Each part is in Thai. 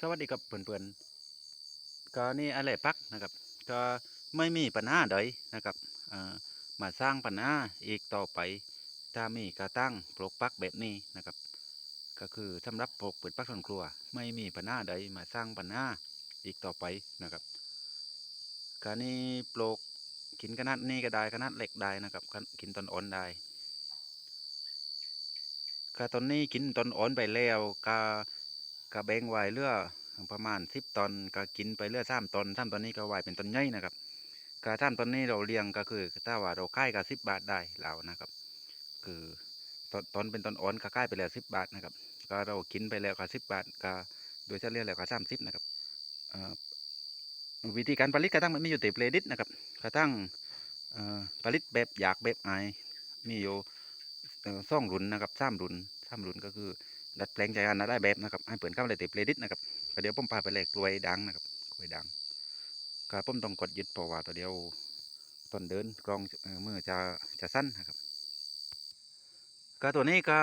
สวัสดีครับเพื่อนๆก็นี่อะไรปักนะครับ ก็ไม่มีปัญหาใดนะครับมาสร้างปัญหาอีกต่อไป ถ้ามีกระตั้งปลูกปักแบบนี้นะครับ ก็คือสำหรับปลูกเปิดปักสวนครัว ไม่มีปัญหาใดมาสร้างปัญหาอีกต่อไปนะครับการนี้ปลูกกินขนาดนี้ก็ได้ขนาดเล็กได้นะครับกินต้นอ่อนได้ก็ตอนนี้กินต้นอ่อนไปแล้วก็ ก็แบงไว้เหลือประมาณสิบตอนก็กินไปเหลือสามตอนสามตอนนี้ก็ไว้เป็นต้นใหญ่นะครับก็สามตอนนี้เราเลี้ยงก็คือถ้าว่าเราขายก็สิบบาทได้แล้วนะครับ คือตอนตอนเป็นต้นอ่อนก็ขายไปแล้วสิบบาทนะครับ ก็เรากินไปแล้วก็สิบบาทก็โดยเฉลี่ยแล้วก็สามสิบนะครับวิธีการผลิตกระทั่งมันมีอยู่แต่เพลดิตนะครับกระทั่งผลิตแบบอยากแบบไอมีอยู่เอ่องรุนนะครับสามรุนสามรุนก็คือ ดัดแปลงใจอันนะได้แบบนะครับให้เปิดเข้าเลยติเพลดิตนะครับเดี๋ยวผมพาไปเลยกล้วยดังนะครับกล้วยดังก็ผมต้องกดยึดเพราะว่าตัวเดียวต้นเดินกรองเมือจะจะสั้นนะครับก็ตัวนี้ก็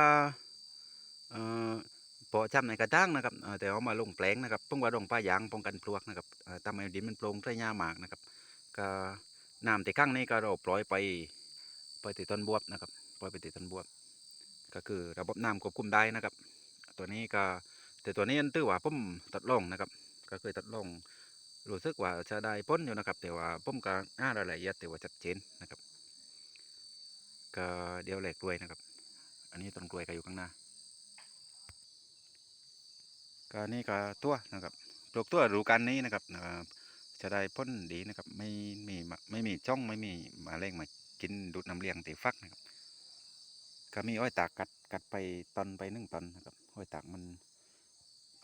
เอ่อปอจำในกระด้างนะครับแต่เอามาลงแปลงนะครับป้องว่าลงป้ายางป้องกันปลวกนะครับทำให้ดินมันโปร่งใส่หญ้าหมากนะครับก็น้ำที่ข้างนี้ก็เราปล่อยไปไปติดต้นบวบนะครับปล่อยไปติดต้นบวบ ก็คือระบบน้ำควบคุมได้นะครับ ตัวนี้ก็แต่ตัวนี้อันตื้อว่าผมตัดลงนะครับ ก็เคยตัดลงรู้สึกว่าจะได้พ้นอยู่นะครับ แต่ว่าผมก็อ่ารายละเอียดแต่ว่าชัดเจนนะครับ ก็เดี๋ยวแหลกกล้วยนะครับ อันนี้ต้นกล้วยก็อยู่ข้างหน้าก็นี่ก็ตัวนะครับปลูกตัวรูกันนี้นะครับเออจะได้พ้นดีนะครับ ไม่มีไม่มีจ้องไม่มีมาเร่งมากินดูดน้ำเลี้ยงตีฟักนะครับ ก็มีอ้อยตากกัดกัดไปตอนไปหนึ่งตอนนะครับ อ้อยตากมัน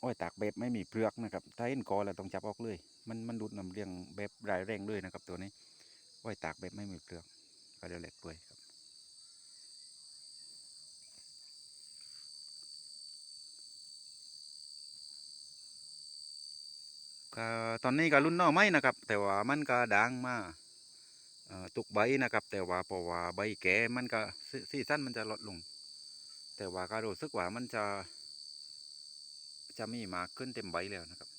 อ้อยตากแบบไม่มีเปลือกนะครับ ถ้าเห็นกอแล้วต้องจับออกเลย มันมันดูดน้ำเลี้ยงแบบรายแรงเลยนะครับ ตัวนี้ อ้อยตากแบบไม่มีเปลือกก็เดี๋ยวเหล็กเปื่อยครับก็ตอนนี้ก็รุ่นน้อไม้นะครับ แต่ว่ามันก็ด่างมาเอ่อ ตุกใบนะครับ แต่ว่าเพราะว่าใบแก่มันก็ซีซีซั่นมันจะลดลง แต่ว่าก็รู้สึกว่ามันจะ จะมีมากขึ้นเต็มใบแล้วนะครับ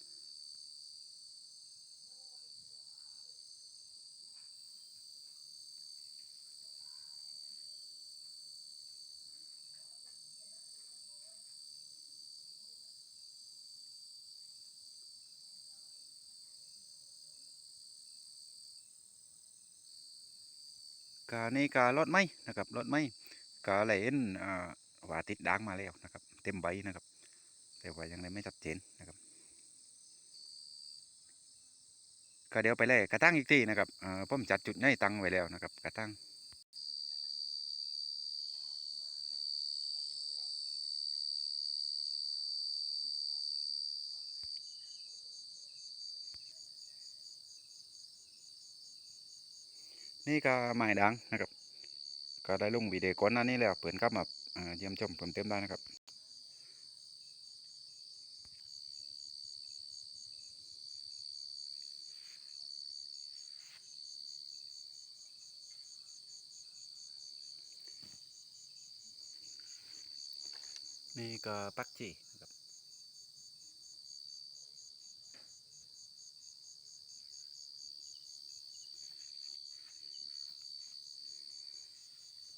กาในกาลดไหมนะครับลดไหมกาไหลเห็นอ่าวาติดด่างมาแล้วนะครับ เต็มใบนะครับ แต่ว่ายังไม่ชัดเจนนะครับก็เดี๋ยวไปเลยกระตั้งอีกทีนะครับเอ่อผมจัดจุดใหญ่ตั้งไว้แล้วนะครับ กระตั้ง นี่ก็ไม้ด่างนะครับ ก็ได้ลงวิดีโอก่อนหน้านี้แล้วเปิดกลับมาเอ่อเยี่ยมชมเพิ่มเติมได้นะครับนี่ก็ปักจีนะครับ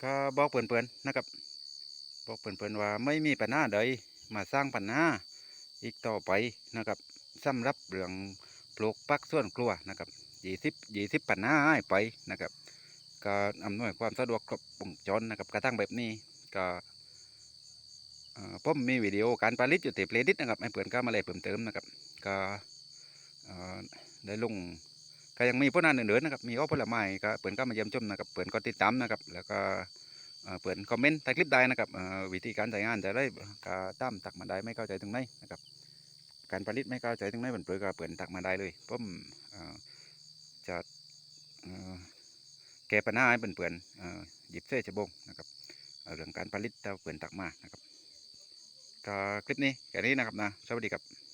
ก็บอกเพื่อนๆนะครับ บอกเพื่อนๆว่าไม่มีปัญหาใดมาสร้างปัญหาอีกต่อไปนะครับสำหรับเรื่องปลูกปักส่วนครัวนะครับยี่สิบยี่สิบปัญหาให้ไปนะครับก็อำนวยความสะดวกครบวงจรนะครับกระทั่งแบบนี้ก็เอ่อผมมีวิดีโอการผลิตอยู่ที่เพลย์ลิสนะครับให้เพื่อนก็มาเลยเพิ่มเติมนะครับก็เอ่อได้ลง ก็ยังมีผลงานอื่นๆนะครับมีอ้อผลไม้ก็เพื่อนก็มาเยี่ยมชมนะครับเพื่อนก็ติดตามนะครับแล้วก็เปิดคอมเมนต์ใต้คลิปได้นะครับวิธีการใช้งานจะได้ก็ตามตักมาได้ไม่เข้าใจตรงไหนนะครับการผลิตไม่เข้าใจตรงไหนเปิดเปิดก็เปิดตักมาได้เลยผมจะแก้ปัญหาให้เปิดๆหยิบเส้นจะบงนะครับเรื่องการผลิตถ้าเปิดตักมานะครับก็คลิปนี้แค่นี้นะครับนะสวัสดีครับ